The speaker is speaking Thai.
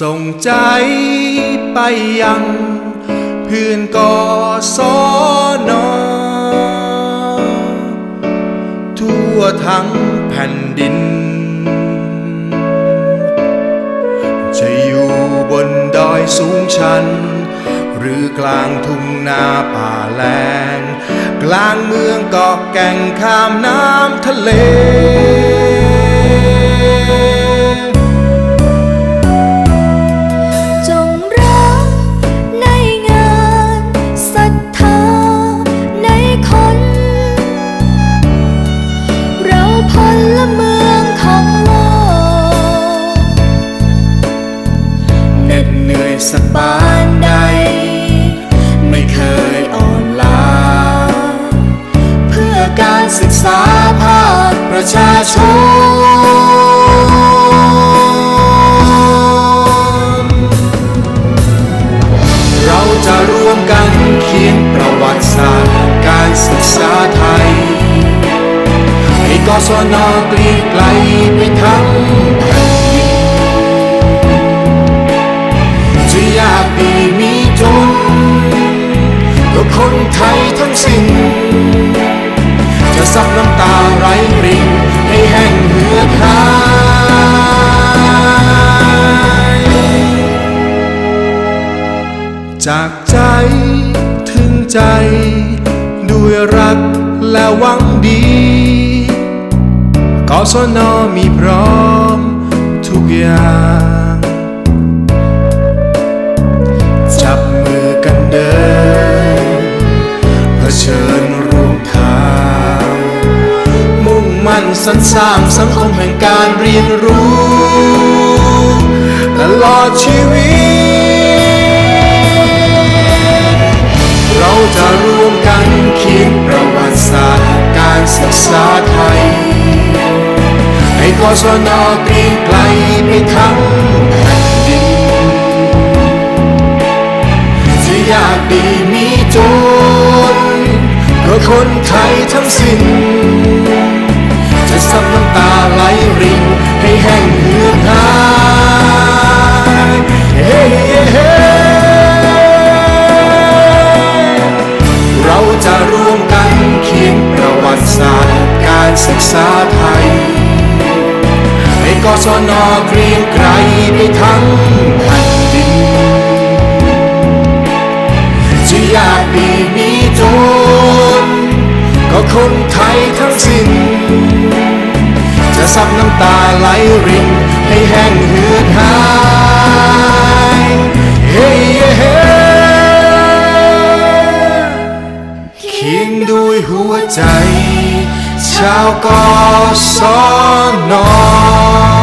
ส่งใจไปยังพื่อนกอสอนอทั่วทั้งแผ่นดิน จะอยู่บนดอยสูงชัน หรือกลางทุ่งนาป่าแลง กลางเมืองเกาะแก่งข้ามน้ำทะเล กศนเกลียงไกลไปทั้งแผ่นดินจะยากดีมีจนก็คนไทยทั้งสิ้นจะซับน้ำตาไหลรินให้แห้งเหือดหายจากใจถึงใจ ด้วยรักและหวังดี กศนมีพร้อมทุกอย่าง จับมือกันเดินเผชิญร่วมทาง มุ่งมั่นสรรสร้างสังคมแห่งการเรียนรู้ ตลอดชีวิต ให้กศนอตีไกลไปทั้งแผ่นดินจะยากดีมีจนก็คนไทยทั้งสิ้น กศนเกรียงไกรไปทั้งแผ่นดินจะยากดีมีจนก็คนไทยทั้งสิ้น จะซับน้ำตาไหลรินให้แห้งเหือดหายเฮ้เฮ้เคียงด้วยหัวใจ ชาวกอสอนอ